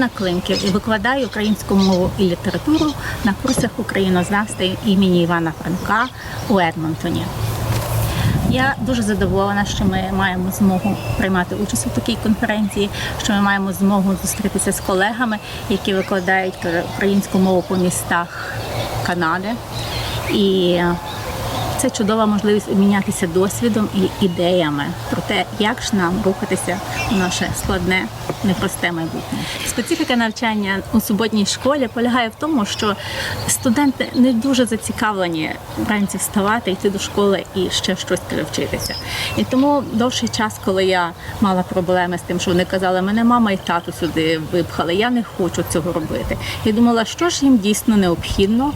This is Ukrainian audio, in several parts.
Ірина Климків і викладаю українську мову і літературу на курсах українознавства імені Івана Франка у Едмонтоні. Я дуже задоволена, що ми маємо змогу приймати участь у такій конференції, що ми маємо змогу зустрітися з колегами, які викладають українську мову по містах Канади. І це чудова можливість обмінятися досвідом і ідеями про те, як ж нам рухатися наше складне, непросте майбутнє. Специфіка навчання у суботній школі полягає в тому, що студенти не дуже зацікавлені вранці вставати, йти до школи і ще щось перевчитися. І тому довший час, коли я мала проблеми з тим, що вони казали, мене мама і тато сюди випхали, я не хочу цього робити. Я думала, що ж їм дійсно необхідно,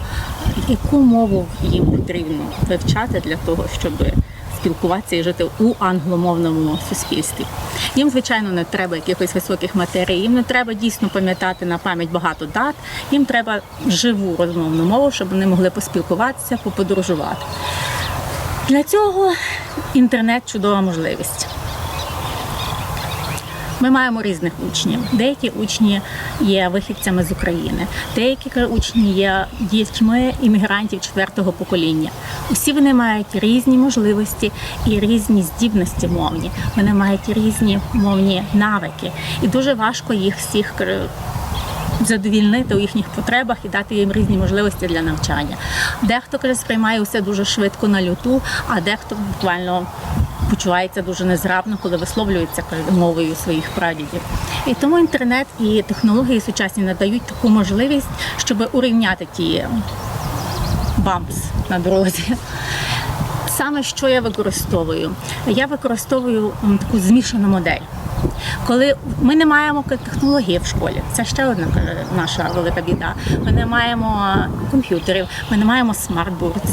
яку мову їм потрібно вивчати для того, щоб спілкуватися і жити у англомовному суспільстві. Їм, звичайно, не треба якихось високих матерій, їм не треба дійсно пам'ятати на пам'ять багато дат, їм треба живу розмовну мову, щоб вони могли поспілкуватися, поподорожувати. Для цього інтернет чудова можливість. Ми маємо різних учнів. Деякі учні є вихідцями з України, деякі учні є дітьми іммігрантів четвертого покоління. Усі вони мають різні можливості і різні здібності мовні. Вони мають різні мовні навики, і дуже важко їх всіх задовільнити у їхніх потребах і дати їм різні можливості для навчання. Дехто каже, сприймає все дуже швидко на люту, а дехто буквально почувається дуже незграбно, коли висловлюється мовою своїх прадідів. І тому інтернет і технології сучасні надають таку можливість, щоб урівняти ті бампс на дорозі. Саме що я використовую? Я використовую таку змішану модель. Коли ми не маємо технології в школі, це ще одна наша велика біда. Ми не маємо комп'ютерів, ми не маємо смартбордс.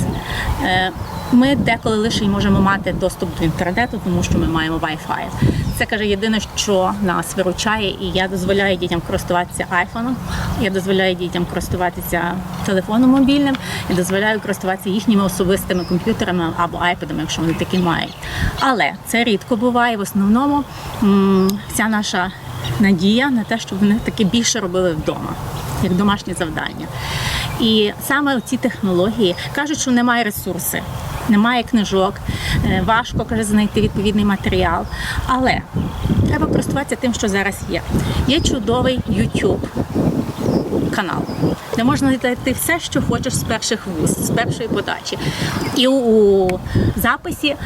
Е, Ми деколи лише можемо мати доступ до інтернету, тому що ми маємо Wi-Fi. Це каже єдине, що нас виручає, і я дозволяю дітям користуватися айфоном, я дозволяю дітям користуватися телефоном мобільним, і дозволяю користуватися їхніми особистими комп'ютерами або айпадами, якщо вони такі мають. Але це рідко буває. В основному вся наша надія на те, щоб вони таки більше робили вдома, як домашнє завдання. І саме ці технології кажуть, що немає ресурси, немає книжок, е, важко каже знайти відповідний матеріал. Але треба користуватися тим, що зараз є. Є чудовий YouTube канал, де можна знайти все, що хочеш з перших вуст, з першої подачі. І у записі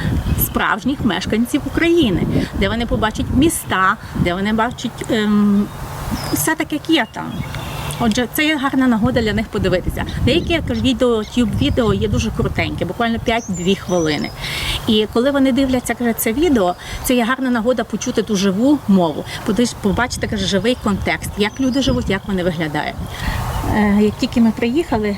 справжніх мешканців України, де вони побачать міста, де вони бачать ем, все так, як є там. Отже, це є гарна нагода для них подивитися. Деякі як відео, тюб відео є дуже коротенькі, буквально 5-2 хвилини. І коли вони дивляться каже, це відео, це є гарна нагода почути ту живу мову, побачити каже, живий контекст, як люди живуть, як вони виглядають. Е, Як тільки ми приїхали,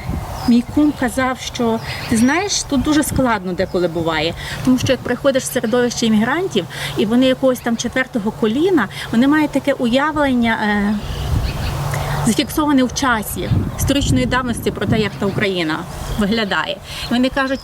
мій кум казав, що ти знаєш, тут дуже складно деколи буває, тому що як приходиш в середовище іммігрантів, і вони якогось там четвертого коліна, вони мають таке уявлення. Е, зафіксований в часі історичної давності про те, як та Україна виглядає. Вони кажуть.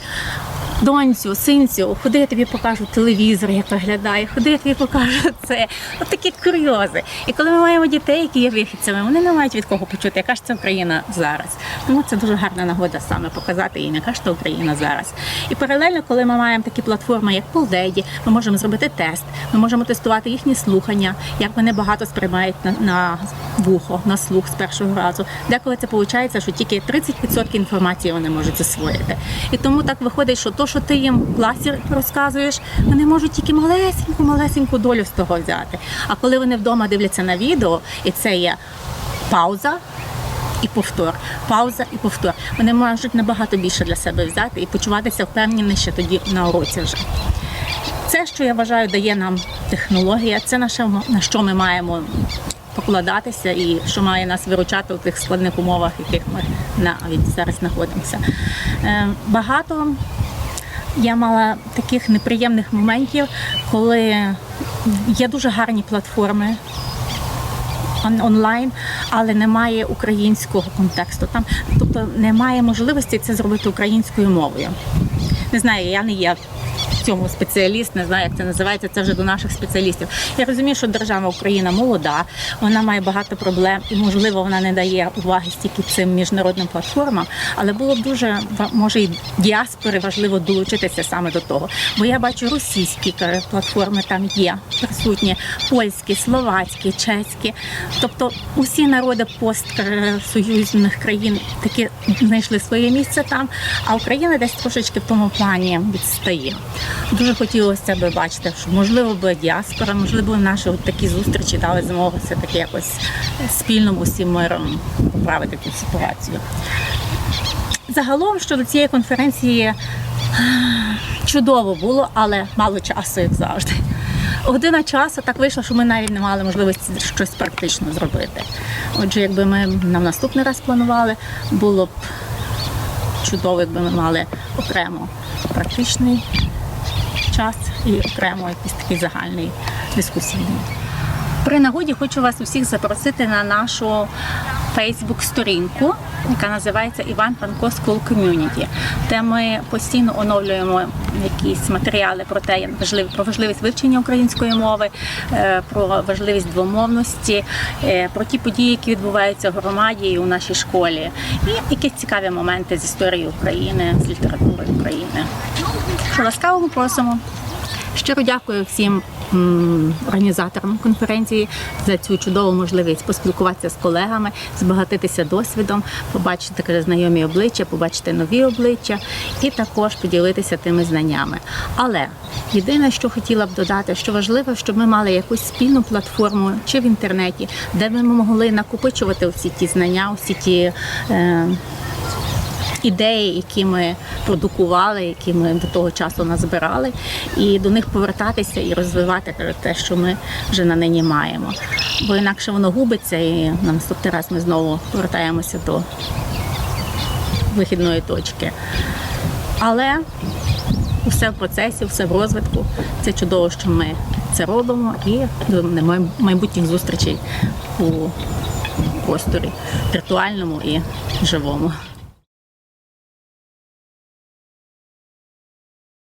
Доньцю, синцю, ходи, я тобі покажу телевізор, як виглядає, ходи, я тобі покажу це. От такі курйози. І коли ми маємо дітей, які є вихідцями, вони не мають від кого почути, яка ж це Україна зараз. Тому це дуже гарна нагода саме показати їм, яка ж це Україна зараз. І паралельно, коли ми маємо такі платформи, як Полдеді, ми можемо зробити тест, ми можемо тестувати їхні слухання, як вони багато сприймають на, на вухо, на слух з першого разу. Деколи це виходить, що тільки 30% інформації вони можуть засвоїти. І тому так виходить, що то, що ти їм в класі розказуєш, вони можуть тільки малесеньку, малесеньку долю з того взяти. А коли вони вдома дивляться на відео, і це є пауза. І повтор, пауза і повтор. Вони можуть набагато більше для себе взяти і почуватися впевненіше тоді на уроці вже. Це, що я вважаю, дає нам технологія, це на що, на що ми маємо покладатися і що має нас виручати у тих складних умовах, в яких ми навіть зараз знаходимося. Е, Багато я мала таких неприємних моментів, коли є дуже гарні платформи онлайн, але немає українського контексту. Там, тобто немає можливості це зробити українською мовою. Не знаю, я не є цьому спеціаліст, не знаю, як це називається. Це вже до наших спеціалістів. Я розумію, що держава Україна молода, вона має багато проблем, і можливо вона не дає уваги стільки цим міжнародним платформам, але було б дуже може і діаспори важливо долучитися саме до того. Бо я бачу російські е, платформи там є присутні, польські, словацькі, чеські. Тобто усі народи постсоюзних країн таки знайшли своє місце там, а Україна десь трошечки в тому плані відстає. Дуже хотілося б бачити, що можливо би діаспора, можливо, наші от такі зустрічі дали змогу все таки якось спільно усім миром поправити цю ситуацію. Загалом щодо цієї конференції чудово було, але мало часу, як завжди. Година часу так вийшло, що ми навіть не мали можливості щось практично зробити. Отже, якби ми на наступний раз планували, було б чудово, якби ми мали окремо практичний час і окремо якийсь такий загальний дискусійний. При нагоді хочу вас усіх запросити на нашу Фейсбук-сторінку, яка називається Іван Франко School Community, де ми постійно оновлюємо якісь матеріали про те, про важливість вивчення української мови, е, про важливість двомовності, е, про ті події, які відбуваються в громаді і у нашій школі, і якісь цікаві моменти з історії України, з літератури України. Ласкаво просимо. Щиро дякую всім організаторам конференції за цю чудову можливість поспілкуватися з колегами, збагатитися досвідом, побачити таке знайомі обличчя, побачити нові обличчя і також поділитися тими знаннями. Але єдине, що хотіла б додати, що важливо, щоб ми мали якусь спільну платформу чи в інтернеті, де ми могли накопичувати всі ті знання, всі ті. Е, ідеї, які ми продукували, які ми до того часу назбирали, і до них повертатися і розвивати те, що ми вже на нині маємо. Бо інакше воно губиться, і на наступний раз ми знову повертаємося до вихідної точки. Але все в процесі, все в розвитку. Це чудово, що ми це робимо, і до майбутніх зустрічей у просторі віртуальному і живому.